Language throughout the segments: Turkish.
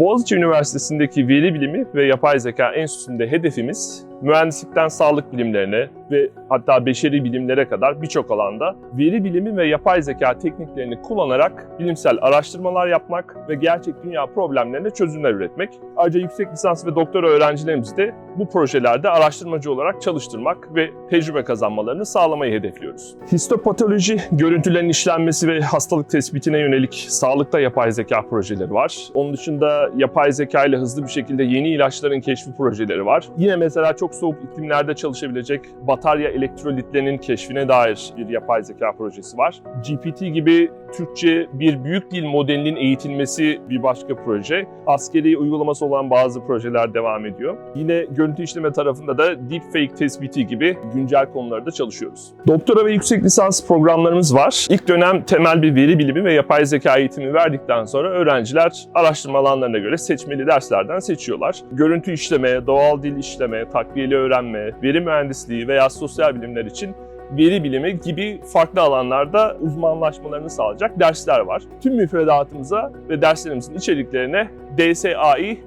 Boğaziçi Üniversitesi'ndeki veri bilimi ve yapay zeka enstitüsünde hedefimiz mühendislikten sağlık bilimlerine ve hatta beşeri bilimlere kadar birçok alanda veri bilimi ve yapay zeka tekniklerini kullanarak bilimsel araştırmalar yapmak ve gerçek dünya problemlerine çözümler üretmek. Ayrıca yüksek lisans ve doktora öğrencilerimizi de bu projelerde araştırmacı olarak çalıştırmak ve tecrübe kazanmalarını sağlamayı hedefliyoruz. Histopatoloji, görüntülerin işlenmesi ve hastalık tespitine yönelik sağlıkta yapay zeka projeleri var. Onun dışında yapay zeka ile hızlı bir şekilde yeni ilaçların keşfi projeleri var. Yine mesela çok soğuk iklimlerde çalışabilecek batarya elektrolitlerinin keşfine dair bir yapay zeka projesi var. GPT gibi Türkçe bir büyük dil modelinin eğitilmesi bir başka proje. Askeri uygulaması olan bazı projeler devam ediyor. Yine görüntü işleme tarafında da deepfake tespiti gibi güncel konularda çalışıyoruz. Doktora ve yüksek lisans programlarımız var. İlk dönem temel bir veri bilimi ve yapay zeka eğitimi verdikten sonra öğrenciler araştırma alanlarına göre seçmeli derslerden seçiyorlar. Görüntü işleme, doğal dil işleme, takviyeli öğrenme, veri mühendisliği veya sosyal bilimler için veri bilimi gibi farklı alanlarda uzmanlaşmalarını sağlayacak dersler var. Tüm müfredatımıza ve derslerimizin içeriklerine DSAI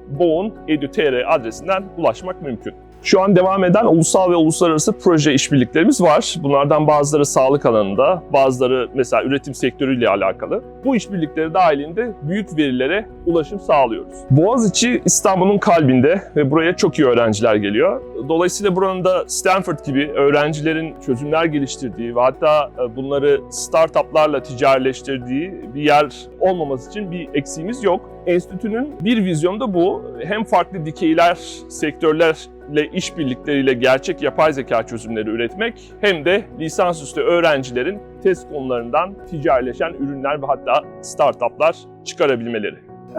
adresinden ulaşmak mümkün. Şu an devam eden ulusal ve uluslararası proje işbirliklerimiz var. Bunlardan bazıları sağlık alanında, bazıları mesela üretim sektörüyle alakalı. Bu işbirlikleri dahilinde büyük verilere ulaşım sağlıyoruz. Boğaziçi İstanbul'un kalbinde ve buraya çok iyi öğrenciler geliyor. Dolayısıyla buranın da Stanford gibi öğrencilerin çözümler geliştirdiği ve hatta e, bunları startuplarla ticarileştirdiği bir yer olmaması için bir eksiğimiz yok. Enstitünün bir vizyonu da bu. Hem farklı dikeyler, sektörlerle işbirlikleriyle gerçek yapay zeka çözümleri üretmek hem de lisansüstü öğrencilerin test konularından ticarileşen ürünler ve hatta startuplar çıkarabilmeleri.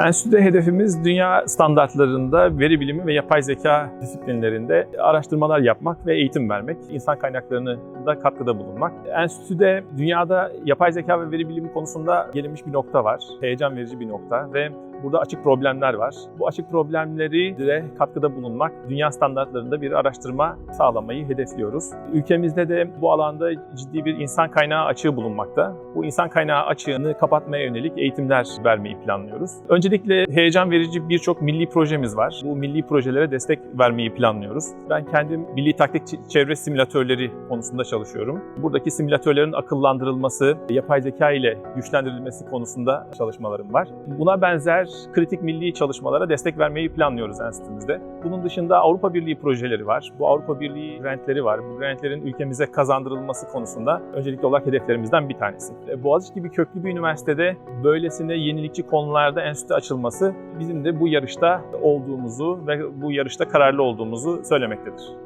Enstitüde hedefimiz dünya standartlarında veri bilimi ve yapay zeka disiplinlerinde araştırmalar yapmak ve eğitim vermek, insan kaynaklarını da katkıda bulunmak. Enstitüde dünyada yapay zeka ve veri bilimi konusunda gelinmiş bir nokta var. Heyecan verici bir nokta ve burada açık problemler var. Bu açık problemleri de katkıda bulunmak, dünya standartlarında bir araştırma sağlamayı hedefliyoruz. Ülkemizde de bu alanda ciddi bir insan kaynağı açığı bulunmakta. Bu insan kaynağı açığını kapatmaya yönelik eğitimler vermeyi planlıyoruz. Öncelikle heyecan verici birçok milli projemiz var. Bu milli projelere destek vermeyi planlıyoruz. Ben kendim milli taktik çevre simülatörleri konusunda çalışıyorum. Buradaki simülatörlerin akıllandırılması, yapay zeka ile güçlendirilmesi konusunda çalışmalarım var. Buna benzer kritik milli çalışmalara destek vermeyi planlıyoruz enstitümüzde. Bunun dışında Avrupa Birliği projeleri var. Bu Avrupa Birliği grantleri var. Bu grantlerin ülkemize kazandırılması konusunda öncelikli olarak hedeflerimizden bir tanesi. E, Boğaziçi gibi köklü bir üniversitede böylesine yenilikçi konularda enstitü açılması bizim de bu yarışta olduğumuzu ve bu yarışta kararlı olduğumuzu söylemektedir.